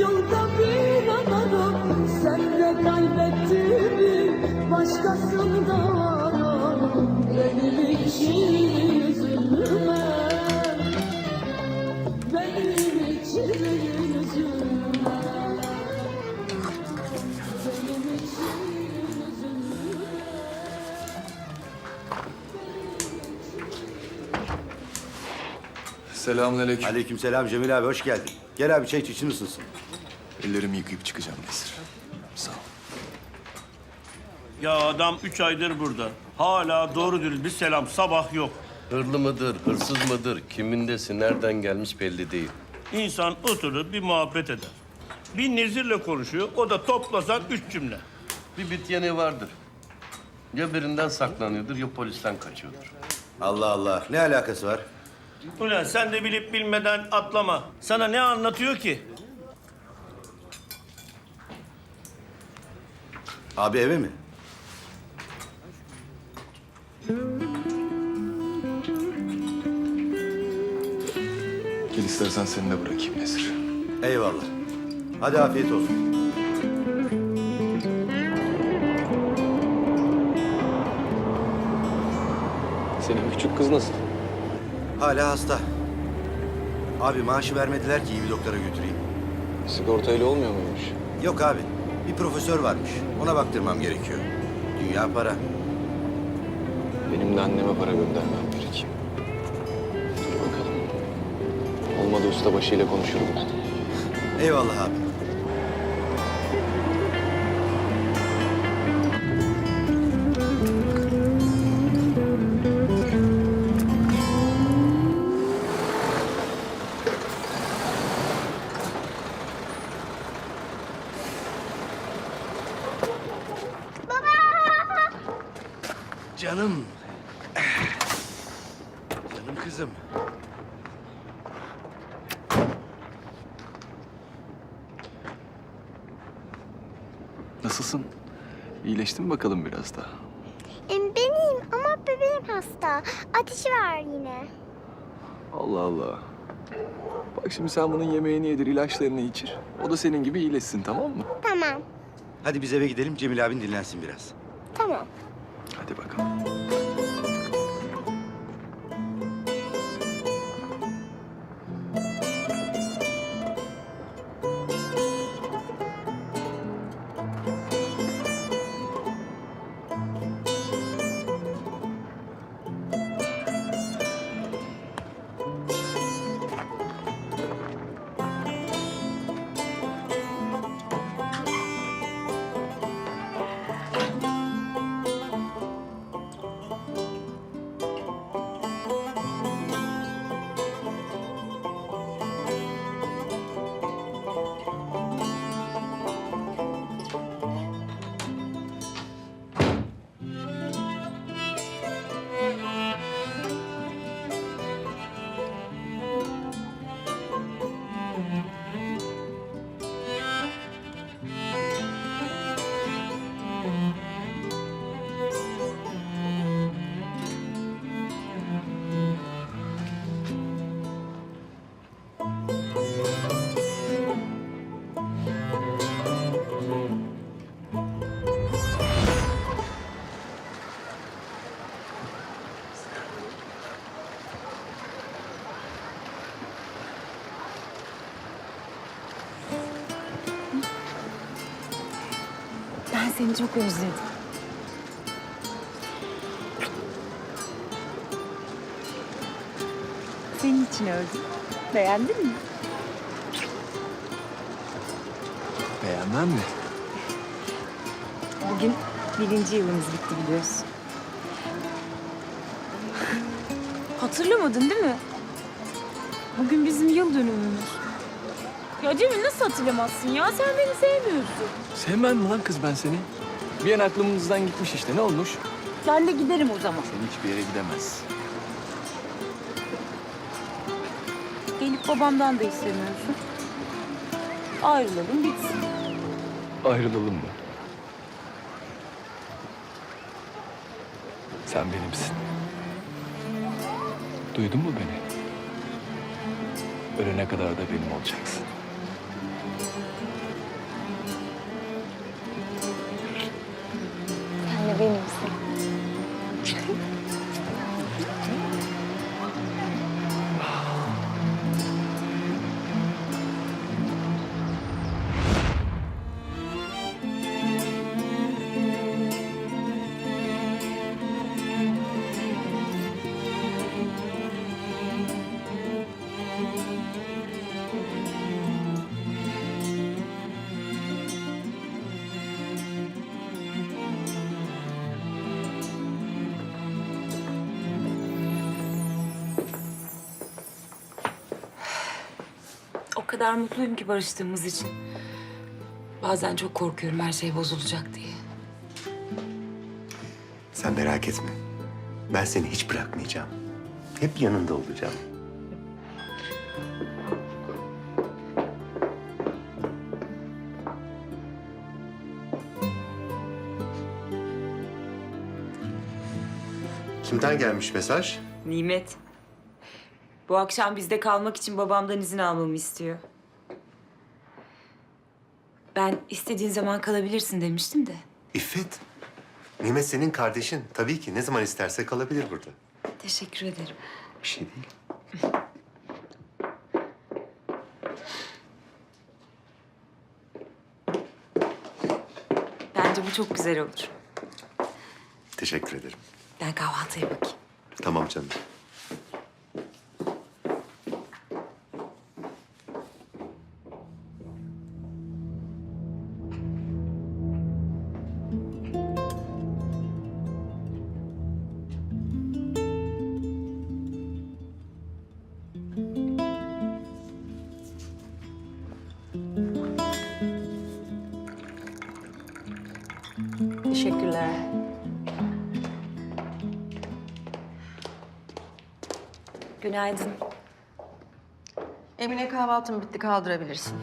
yılda bir anarım Sen de kaybettiğimi başkasını da ararım Benim için üzülme Benim için üzülme Benim için Selamünaleyküm. Aleykümselam Cemil abi hoş geldin. Gel abi çay iç için ısınsın. Ellerimi yıkayıp çıkacağım Nesir. Sağ ol. Ya adam üç aydır burada. Hala doğru dürüst bir selam sabah yok. Hırlı mıdır, hırsız mıdır, kimindesin, nereden gelmiş belli değil. İnsan oturur bir muhabbet eder. Bir nezirle konuşuyor. O da toplasan üç cümle. Bir bit yanığı vardır. Ya birinden saklanıyordur ya polisten kaçıyordur. Allah Allah ne alakası var? Ulan sen de bilip bilmeden atlama. Sana ne anlatıyor ki? Abi eve mi? Gel istersen seni de bırakayım Nesir. Eyvallah. Hadi afiyet olsun. Senin küçük kız nasıl? Hala hasta. Abi maaşı vermediler ki iyi bir doktora götüreyim. Sigortayla olmuyor muymuş? Yok abi bir profesör varmış. Ona baktırmam gerekiyor. Dünya para. Benim de anneme para göndermem gerek. Dur bakalım. Olmadı ustabaşıyla konuşurum ben. Eyvallah abi. Nasılsın? İyileştin mi bakalım biraz daha? Em, Benim ama bebeğim hasta. Ateşi var yine. Allah Allah. Bak şimdi sen bunun yemeğini yedir, ilaçlarını içir. O da senin gibi iyileşsin tamam mı? Tamam, Hadi biz eve gidelim Cemil abin dinlensin biraz. tamam. Hadi bakalım. Seni çok özledim. Senin için öldüm. Beğendin mi? Beğenmem mi? Bugün birinci yılımız bitti biliyorsun. Hatırlamadın değil mi? Bugün bizim yıl dönümümüz. Ya Cemil nasıl hatırlamazsın ya? Sen beni sevmiyorsun. Sevmem mi lan kız ben seni? Bir an aklımızdan gitmiş işte. Ne olmuş? Ben de giderim o zaman. Sen hiçbir yere gidemez. Gelip babamdan da istemiyorsun. Ayrılalım bitsin. Ayrılalım mı? Sen benimsin. Duydun mu beni? Ölene kadar da benim olacaksın. Sen O kadar mutluyum ki barıştığımız için. Bazen çok korkuyorum her şey bozulacak diye. Sen merak etme. Ben seni hiç bırakmayacağım. Hep yanında olacağım. Kimden gelmiş mesaj? Nimet. Bu akşam bizde kalmak için babamdan izin almamı istiyor. Ben istediğin zaman kalabilirsin demiştim de. İffet. Nimet senin kardeşin. Tabii ki ne zaman isterse kalabilir burada. Teşekkür ederim. Bir şey değil. Bence bu çok güzel olur. Teşekkür ederim. Ben kahvaltıya bakayım. Tamam canım. Teşekkürler. Günaydın. Emine kahvaltım bitti kaldırabilirsin.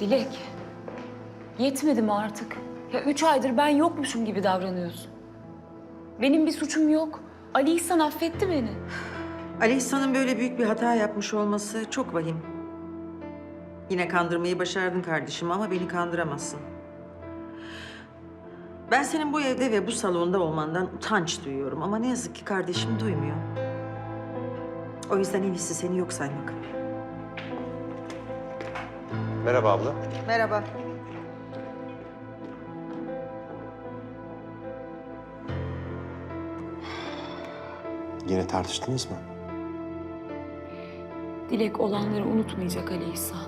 Dilek. Yetmedi mi artık? Ya üç aydır ben yokmuşum gibi davranıyorsun. Benim bir suçum yok. Ali İhsan affetti beni. Ali İhsan'ın böyle büyük bir hata yapmış olması çok vahim. Yine kandırmayı başardın kardeşim ama beni kandıramazsın. Ben senin bu evde ve bu salonda olmandan utanç duyuyorum ama ne yazık ki kardeşim duymuyor. O yüzden en iyisi seni yok saymak. Merhaba abla. Merhaba. Yine tartıştınız mı? Dilek olanları unutmayacak Ali İhsan.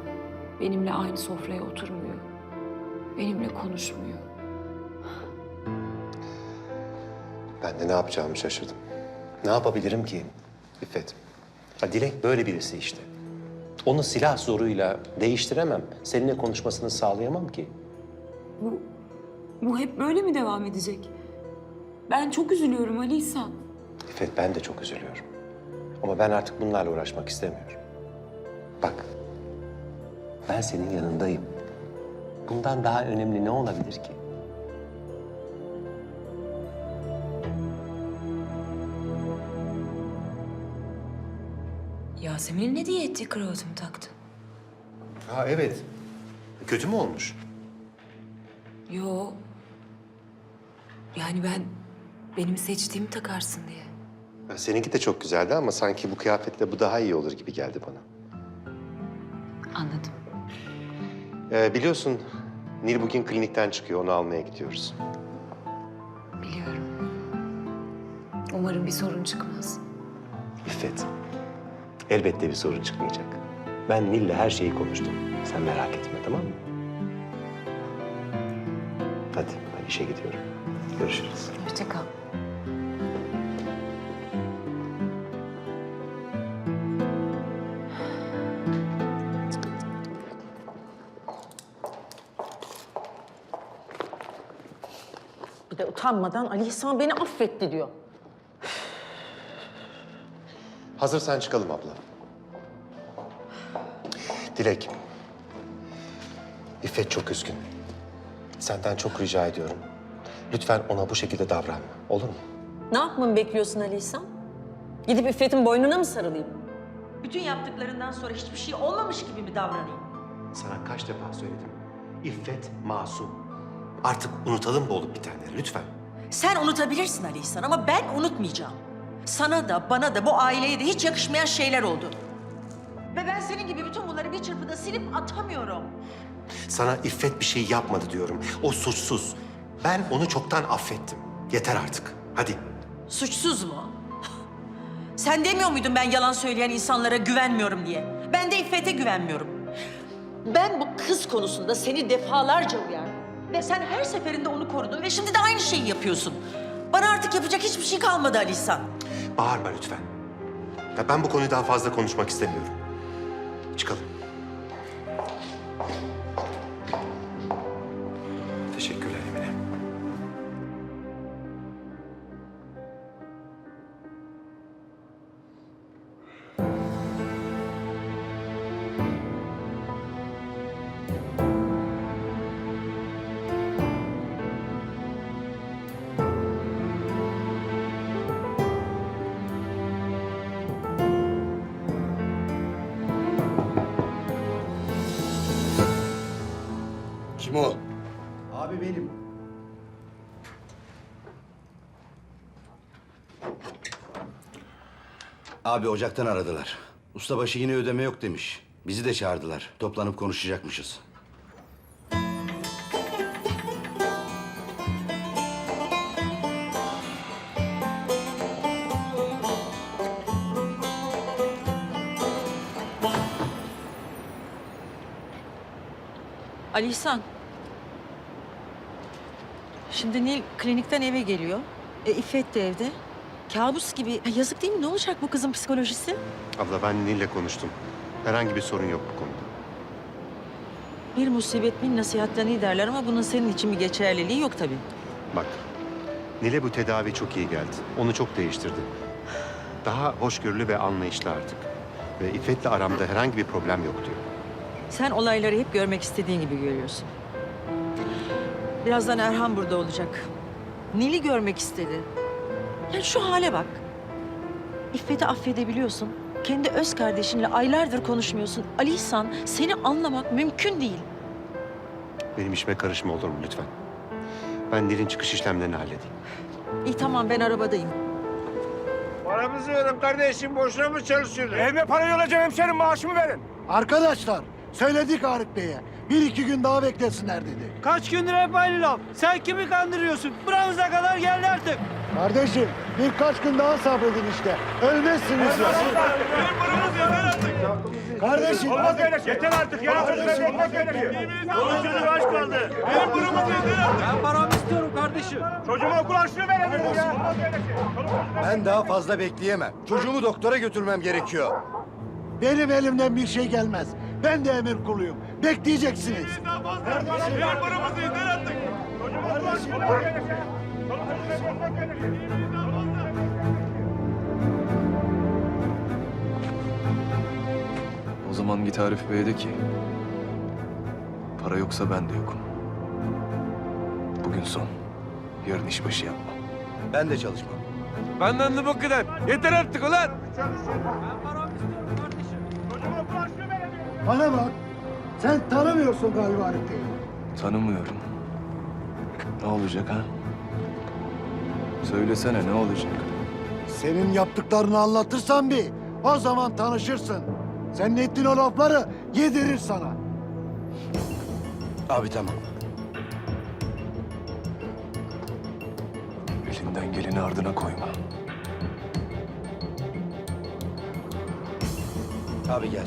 Benimle aynı sofraya oturmuyor. Benimle konuşmuyor. Ben de ne yapacağımı şaşırdım. Ne yapabilirim ki İffet? Ha, Dilek böyle birisi işte. Onu silah zoruyla değiştiremem. Seninle konuşmasını sağlayamam ki. Bu, bu hep böyle mi devam edecek? Ben çok üzülüyorum Ali İhsan. İffet ben de çok üzülüyorum. Ama ben artık bunlarla uğraşmak istemiyorum. Bak, ben senin yanındayım. Bundan daha önemli ne olabilir ki? Yasemin'in ne diye ettiği kravatımı taktı. Ha evet. Kötü mü olmuş? Yo. Yani ben benim seçtiğimi takarsın diye. Ya Seninki de çok güzeldi ama sanki bu kıyafetle bu daha iyi olur gibi geldi bana. Anladım. Ee, biliyorsun Nil bugün klinikten çıkıyor. Onu almaya gidiyoruz. Biliyorum. Umarım bir sorun çıkmaz. İffet, elbette bir sorun çıkmayacak. Ben Nil'le her şeyi konuştum. Sen merak etme tamam mı? Hadi ben işe gidiyorum. Görüşürüz. Hoşça kal. De utanmadan Ali İhsan beni affetti diyor. Hazırsan çıkalım abla. Dilek. İffet çok üzgün. Senden çok rica ediyorum. Lütfen ona bu şekilde davranma. Olur mu? Ne yapmamı bekliyorsun Ali İhsan? Gidip İffet'in boynuna mı sarılayım? Bütün yaptıklarından sonra hiçbir şey olmamış gibi mi davranayım? Sana kaç defa söyledim. İffet masum. Artık unutalım bu olup bitenleri lütfen. Sen unutabilirsin Ali İhsan ama ben unutmayacağım. Sana da bana da bu aileye de hiç yakışmayan şeyler oldu. Ve ben senin gibi bütün bunları bir çırpıda silip atamıyorum. Sana İffet bir şey yapmadı diyorum. O suçsuz. Ben onu çoktan affettim. Yeter artık. Hadi. Suçsuz mu? Sen demiyor muydun ben yalan söyleyen insanlara güvenmiyorum diye? Ben de İffet'e güvenmiyorum. Ben bu kız konusunda seni defalarca uyardım. Ve sen her seferinde onu korudun ve şimdi de aynı şeyi yapıyorsun. Bana artık yapacak hiçbir şey kalmadı Ali. Bağırma lütfen. Ya ben bu konuyu daha fazla konuşmak istemiyorum. Çıkalım. Benim. Abi ocaktan aradılar. Ustabaşı yine ödeme yok demiş. Bizi de çağırdılar. Toplanıp konuşacakmışız. Ali İhsan. Şimdi Nil klinikten eve geliyor. E, İffet de evde. Kabus gibi. Ya yazık değil mi? Ne olacak bu kızın psikolojisi? Abla ben Nil'le konuştum. Herhangi bir sorun yok bu konuda. Bir musibet bin nasihatten iyi derler ama bunun senin için bir geçerliliği yok tabii. Bak, Nil'e bu tedavi çok iyi geldi. Onu çok değiştirdi. Daha hoşgörülü ve anlayışlı artık. Ve İffet'le aramda herhangi bir problem yok diyor. Sen olayları hep görmek istediğin gibi görüyorsun. Birazdan Erhan burada olacak. Nil'i görmek istedi. Yani şu hale bak. İffet'i affedebiliyorsun. Kendi öz kardeşinle aylardır konuşmuyorsun. Ali İhsan seni anlamak mümkün değil. Benim işime karışma olur mu lütfen? Ben Nil'in çıkış işlemlerini halledeyim. İyi tamam ben arabadayım. Paramızı verin kardeşim. Boşuna mı çalışıyorsun? Evime para yollayacağım hemşerim maaşımı verin. Arkadaşlar söyledik Arif Bey'e. Bir iki gün daha beklesinler dedi. Kaç gündür hep aynı laf. Sen kimi kandırıyorsun? Buramıza kadar geldi artık. Kardeşim birkaç gün daha sabredin işte. Ölmezsiniz ya. Kardeşim hadi. Yeter artık ya. Kardeşim, Ekmek gerekiyor. Çoluk çocuk aç kaldı. Benim burnumu yeter artık. Ben paramı istiyorum kardeşim. Çocuğuma okul harçlığı verelim ya. Ben daha fazla bekleyemem. Çocuğumu doktora götürmem gerekiyor. Benim elimden bir şey gelmez. Ben de emir kuluyum. Bekleyeceksiniz. Ekmek gerekiyor. Daha fazla. O zaman git Arif Bey'e de ki... Para yoksa ben de yokum. Bugün son. Yarın işbaşı yapma. Ben de çalışmam. Benden de bu kadar. Yeter artık ulan. Bana bak. Sen tanımıyorsun galiba Arif Bey'i. Tanımıyorum. Ne olacak ha? Söylesene ne olacak? Senin yaptıklarını anlatırsan bir. O zaman tanışırsın. Senin ettiğin o lafları yedirir sana. Abi tamam. Elinden geleni ardına koyma. Abi gel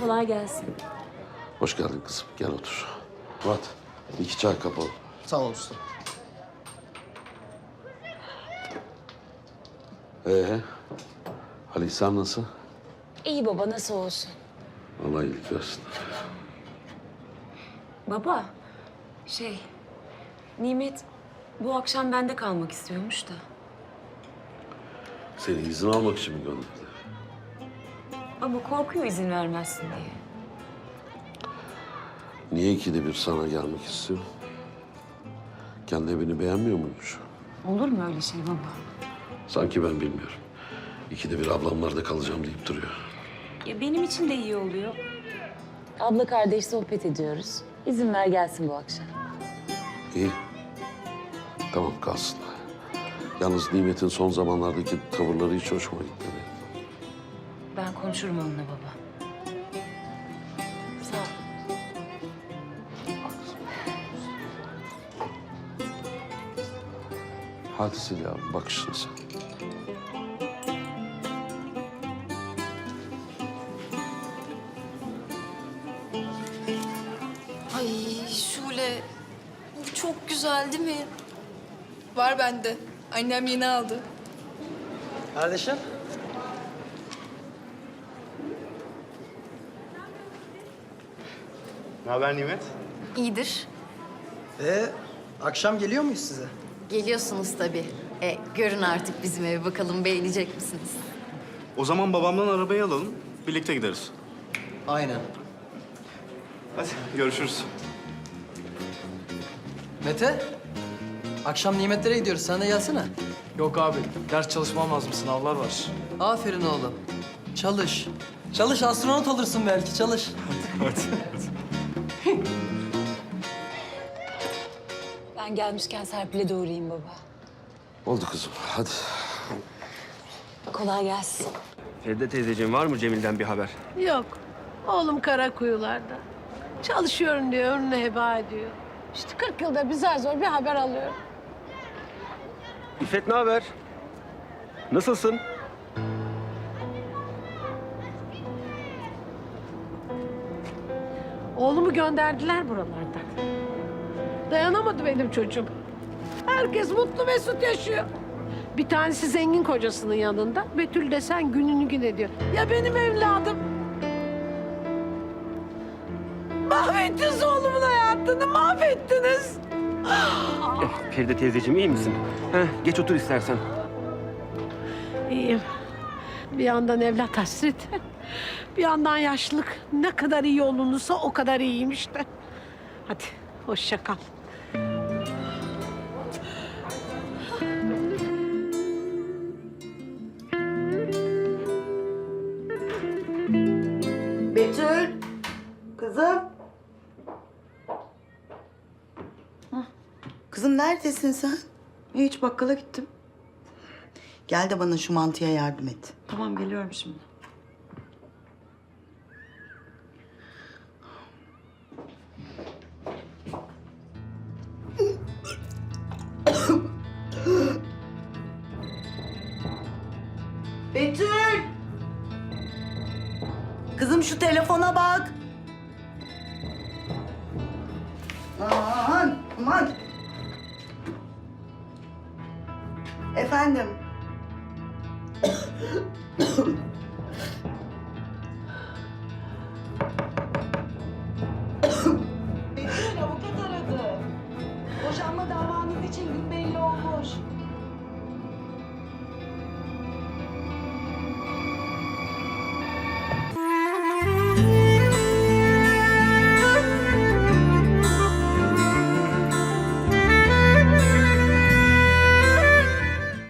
Kolay gelsin. Hoş geldin kızım. Gel otur. Murat, iki çay kapalı. Sağ ol usta. Ee, Ali İhsan nasıl? İyi baba nasıl olsun? Allah iyilik versin. Baba, şey, Nimet bu akşam bende kalmak istiyormuş da. Seni izin almak için mi gönderdi? Ama korkuyor izin vermezsin diye. Niye ikide bir sana gelmek istiyor? Kendi evini beğenmiyor muymuş? Olur mu öyle şey baba? Sanki ben bilmiyorum. İkide bir ablamlarda kalacağım deyip duruyor. Ya benim için de iyi oluyor. Abla kardeş sohbet ediyoruz. İzin ver gelsin bu akşam. İyi. Tamam kalsın. Yalnız Nimet'in son zamanlardaki tavırları hiç hoşuma gitmedi. Konuşurum onunla baba. Sağ ol. Hadi sil yavrum, bak işine sen. Ay Şule, bu çok güzel değil mi? Var bende. Annem yeni aldı. Kardeşim. Ne haber Nimet? İyidir. Ee, akşam geliyor muyuz size? Geliyorsunuz tabii. E, görün artık bizim evi bakalım beğenecek misiniz? O zaman babamdan arabayı alalım. Birlikte gideriz. Aynen. Hadi görüşürüz. Mete, akşam nimetlere gidiyoruz. Sen de gelsene. Yok abi. Ders çalışmam lazım. Sınavlar var. Aferin oğlum. Çalış. Çalış, astronot olursun belki. Çalış. Ben gelmişken Serpil'e de uğrayayım baba. Oldu kızım, hadi. Kolay gelsin. Feride teyzeciğim var mı Cemil'den bir haber? Yok. Oğlum kara kuyularda. Çalışıyorum diyor, ömrünü heba ediyor. İşte 40 yılda bir zar zor bir haber alıyorum. İffet ne haber? Nasılsın? Oğlumu gönderdiler buralardan. Dayanamadı benim çocuğum. Herkes mutlu mesut yaşıyor. Bir tanesi zengin kocasının yanında. Betül desen gününü gün ediyor. Ya benim evladım? Mahvettiniz oğlumun hayatını, mahvettiniz. Feride teyzeciğim iyi misin? Heh, geç otur istersen. İyiyim. Bir yandan evlat hasreti, bir yandan yaşlılık. Ne kadar iyi olunursa o kadar iyiyim işte. Hadi, hoşça kal. Neredesin sen? Hiç bakkala gittim. Gel de bana şu mantıya yardım et. Tamam geliyorum şimdi. Efendim.